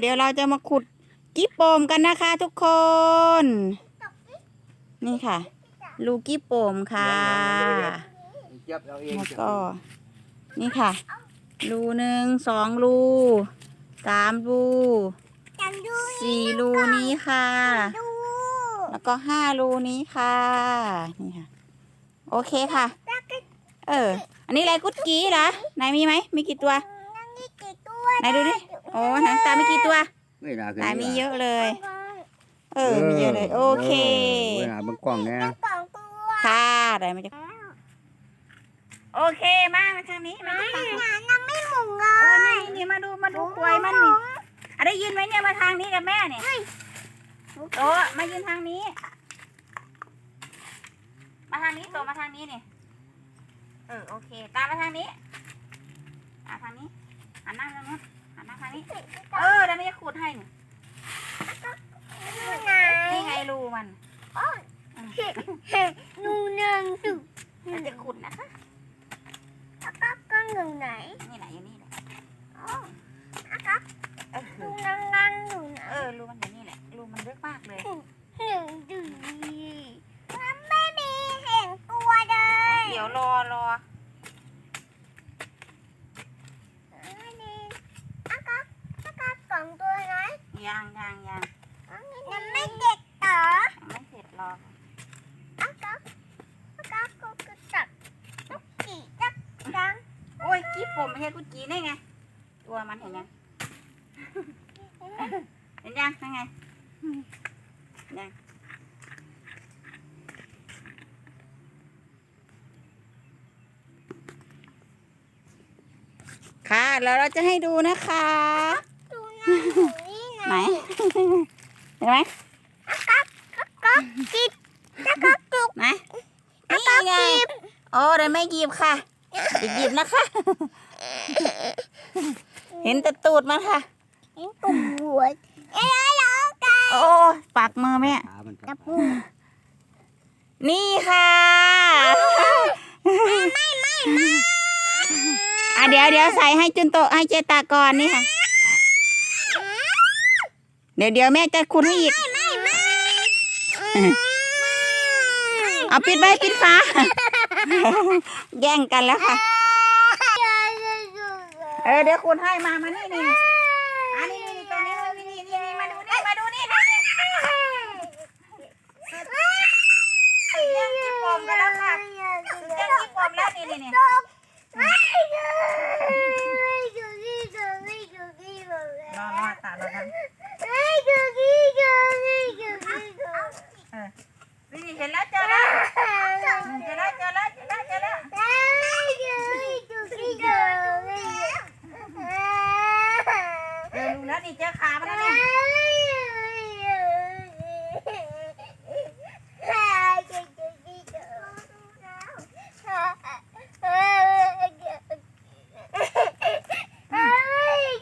เดี๋ยวเราจะมาขุดกิ๊บโปมกันนะคะทุกคน นี่ค่ะรูกิ๊บโปมค่ะเจ็บเราเองแล้วก็ นี่ค่ะ รูหนึ่งสองรูสามรูจังดูสี่รูนี้ค่ะดูแล้วก็ห้ารูนี้ค่ะ นี่ค่ะ โอเคค่ะแล้วก็เออ อันนี้อะไรกุดกี้เหรอไหนมีไหม มีกี่ตัวนั่นนี่กี่ตัวไหนดูดิ โอ้หนังตามีกี่ตัว ไม่น่าไหนมีเยอะเลย เออ มีเยอะเลย โอเคเวลาบังกล้องเนี่ยสองตัวค่ะได้มาจากโอเคมามาทางนี้มาทางนี้งานยังไม่หมุนเลเออยนี่นี่มาดูมาดูกลวยมันนี่อะได้ยินไหมเนี่ยมาทางนี้กับแม่เนี่ยโตะมายืนทางนี้ มาทางนี้โตะมาทางนี้นี่เออโอเค ตามมาทางนี้อ่าทางนี้หันหน้าทางนู้นหันหน้า ทางนี้ เออแล้วไม่จะขุดให้นี่ดูไหนนี่ไงรูมันดูหนึ่งดูมันจะขุดนะคะแล้วก็ก็หนึ่งไหน นี่แหละอยู่นี่แหละอ๋อแล้วก็เออดูนั่งนั่งดูไหนเออรูมันอยู่นี่แหละรูมันลึกมากเลยหนึ่งดูมันไม่มีเห็นตัวเลย เดี๋ยวรอรอ ไม่มีแล้วก็แล้วก็สองตัวไหน ยังยังยัง ยังไม่เด็กเหรอ ยังไม่เสร็จรอ แล้วก็แล้วก็ก็ก็จับลูกกี่จับจัง โอ้ยกิ๊บผมไม่ใช่กุดจีได้ไง ตัวมันเห็นยังเห็นยังนั่นไงยังค่ะ แล้วเราจะให้ดูนะคะดูหน้าหนูนี่ไหนนะเห็นไหมก็กิดแล้วก็จุกไหนนี่ไงโอ้เดี๋ยวไม่หยิบค่ะ หยิบหยิบนะคะ เห็นแต่ตูดมันค่ะนี่ปุ่มหัวเอ้ยแล้วกันโอ้ปากมือแม่ ขามันกระปุกนี่ค่ะไม่ไม่ไม่อะเดี๋ยวเดี๋ยวใส่ให้จุนโตะให้เจตาก่อนนี่ค่ะ เดี๋ยวเดี๋ยวแม่จะคุณให้อีกไม่ไม่เอาปิดไว้ปิดฝา แย่งกันแล้วค่ะ เออเดี๋ยวคุณให้มามานี่นี่อันนี้นี่ตรงนี้นี่นี่นี่นี่มาดูนี่มาดูนี่นี่นี่แย่งที่ปมกันแล้วค่ะแย่งที่ปมแล้วนี่นี่นี่รอรอตาเราทำนี่นี่เห็นแล้วเจอแล้วเจอแล้วเจอแล้วเจอแล้วเจอแล้วเออรู้แล้วนี่เจอขามันแล้วนี่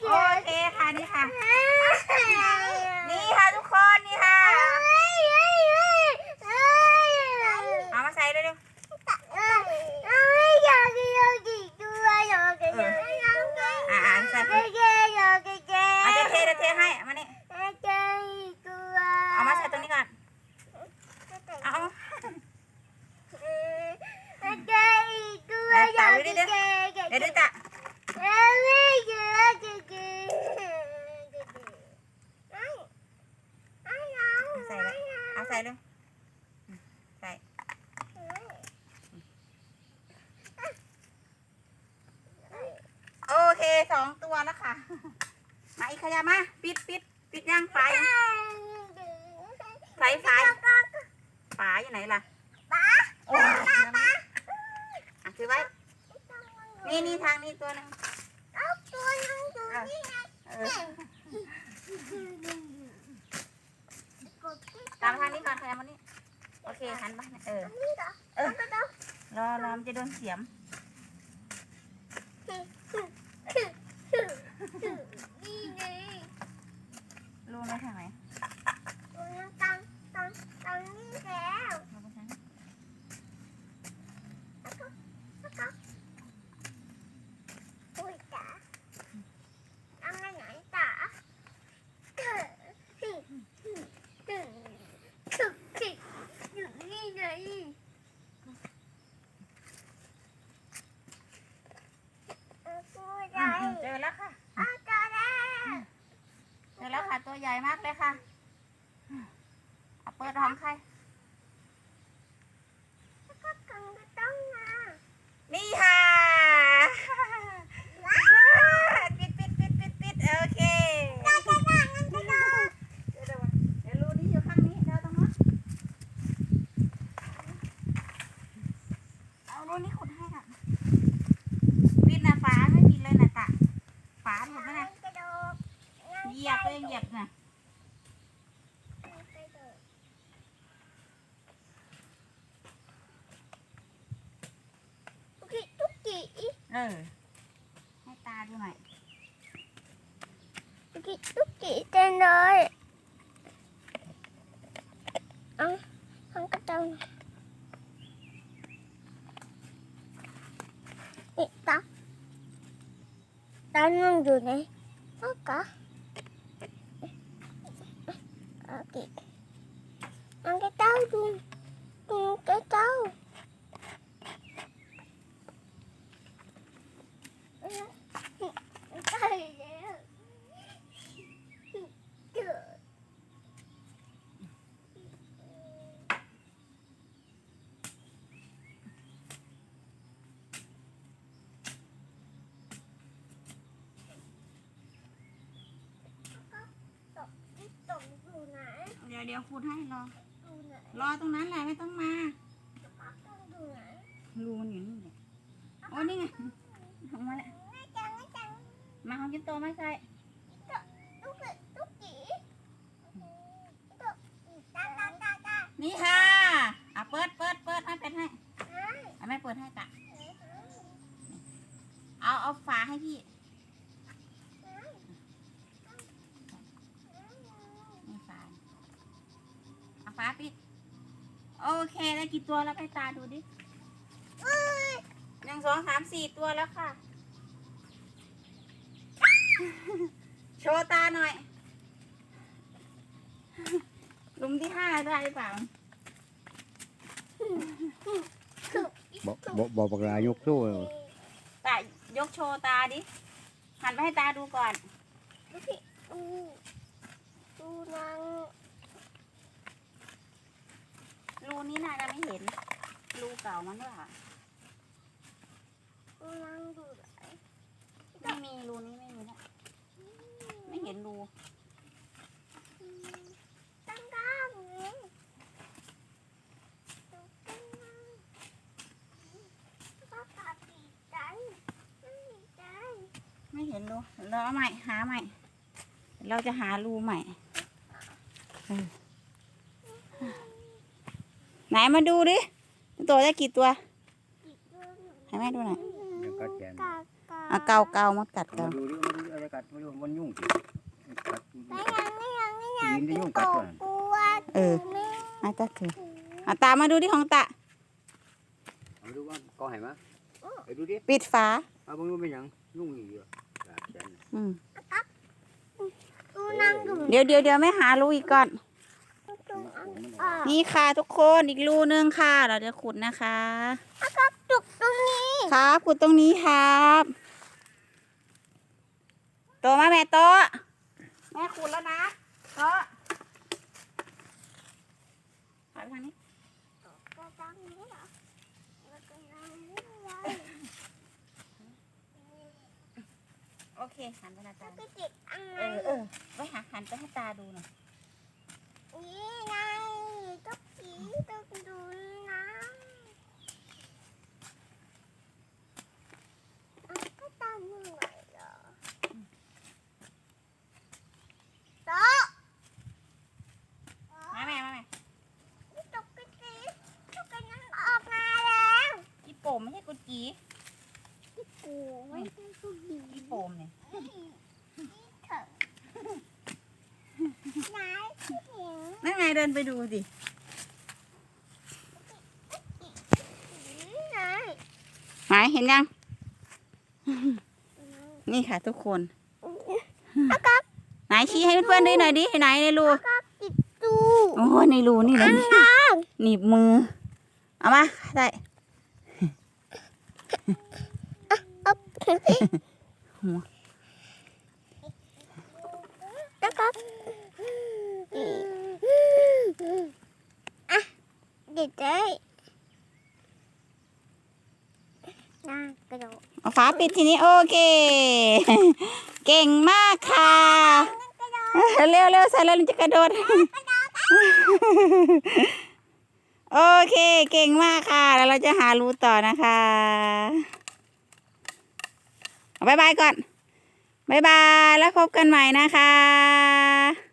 โอเคค่ะนี่ค่ะ นี่ค่ะทุกคนนี่ค่ะ เอามาใส่เลยดูอ่าใส่อาจจะเทจะเทให้เอามานี่เอามาใส่ตรงนี้ก่อนเอาเดี๋ยวดูตะใส่เลยเอา ใส่เลยใส่โอเคสองตัวแล้วค่ะ มาอีกขยับมา ปิดปิดปิดย่างไฟไฟไฟฝาอยู่ไหนล่ะโอ้ยอะถือไว้ นี่นี่ทางนี้ตัวหนึงเออตามทางนี้ก่อนขยับมานี่โอเคหันมาเออรอรอมันจะโดนเสียม รู้ไหมทางไหนรู้ไปทางไหน ใหญ่มากเลยค่ะเอาเปิดท้องใคร แล้วก็กังก็ต้องมา นี่ค่ะ ปิดปิดปิดปิดปิดโอเค ได้ได้ได้งั้นก็ได้ เดี๋ยวเดี๋ยวเดี๋ยวรูนี้อยู่ข้างนี้เดี๋ยวตรงนู้นเอารูนี้ขุดให้ค่ะปิดนะฝาไม่ปิดเลยนะตะฝาหมดแล้ว นะเหยียบเองเหยียบนะตุ๊กกี้ตุ๊กกี้เออ ให้ตาดูหน่อยตุ๊กกี้ตุ๊กกี้เต็มเลยเอ้ามันก็ต้องนี่ตา ตานั่งอยู่ไหนโอ้กะโอเคมันก็เต้าดูมันก็เต้า ใช่แล้วเกิดตกตกอยู่ไหน เดี๋ยวเดี๋ยวขุดให้รอ รอตรงนั้นแหละไม่ต้องมาดูไหนรูมันอยู่นี่แหละโอ้นี่ไงออกมาแล้วมาของกินโตไหมใช่นี่ค่ะอะเปิดเปิดเปิดให้เป็นให้อะแม่เปิดให้กะเอาเอาฝาให้พี่นี่ฝา เอาฝาปิด โอเคได้กี่ตัวแล้วไปตาดูดิเอ้ยหนึ่งสองสามสี่ตัวแล้วค่ะ โชว์ตาหน่อยหลุมที่ห้าได้หรือเปล่าบอกบอกบอกปากลายกโซ่ตายกโชว์ตาดิ หันไปให้ตาดูก่อนดูสิดูดูนาง รูนี้น่าจะไม่เห็น รูเก่ามันด้วยค่ะดูนางดูไหนไม่มีรูนี้ไม่มีนะไม่เห็นรูตั้งด้านเลยดูตั้งด้านก็ตัดดีใจไม่ดีใจไม่เห็นรูเราเอาใหม่หาใหม่ เราจะหารูใหม่เออไหนมาดูดิ ตัวได้กี่ตัวอีกด้วยให้แม่ดูหน่อยเดี๋ยวกัดแขนกากาเอาเกาเกามดกัดมาเกาดูดิมาดูดิอะไรกัดมาดูมันยุ่งสิกัดดูดิไม่ยังไม่ยังไม่ยังยินได้ยุ่งตกัดกก่อนกลัวเออแม่อาตาถือเอาตามาดูที่ของตาเอาดูว่าก็ให้มาไปดูดิปิดฝาเอาบังดูเป็นหยังยุ่งอีกเหรอกัดแขนอืมดูนางดูเดี๋ยวเดี๋ยวเดี๋ยวไม่หารูอีกก่อนดูโอ้มั นออะอกนี่ค่ะทุกคนอีกรูนึงค่ะ เราจะขุดนะคะจุกตรงนี้ครับขุดตรงนี้ครับโตมาแม่โตะแม่ขุดแล้วนะโตะถอยไปทางนี้ก็ตรงนี้เหรอแล้วก็นางนี่เลยโอเคหันไปหน้าแล้ตาวก็จิกอันเอนั้นอเออไว้หาหันไปให้ตาดูหน่อยนี่ไงตุ๊ กกี้ตุ๊กดูนะอะก็ตามมือไหวเหรอโต๊ะมาแม่มาแม่ตุ๊กกี้ตุ๊กกี้นั้นออกมาแล้วอีโป่มไม่ใช่กุจีกูไม่ใช่ผู้หญิงอีโป่มเนี่ยเถอะนายผู้หญิงนั่นไงเดินไปดูสิ นาย หมายเห็นยัง นี่ค่ะทุกคนแล้วก็ไหนชี้ให้เพื่อนๆดูหน่อยดิไหนในรูก็ติดตูโอ้ยในรูนี่เลยล่างหนีบมือ เอามาได้เอาถึงสิหัวแล้วก็ดีอะเด็ดเลย น่ากระโดดเอาฝาปิดทีนี้โอเค เก่งมากค่ะเร็วเร็วๆใส่แล้วมันจะกระโดด โอเค เก่งมากค่ะ แล้วเราจะหารูต่อนะคะเอาบายบายก่อนบายบาย แล้วพบกันใหม่นะคะ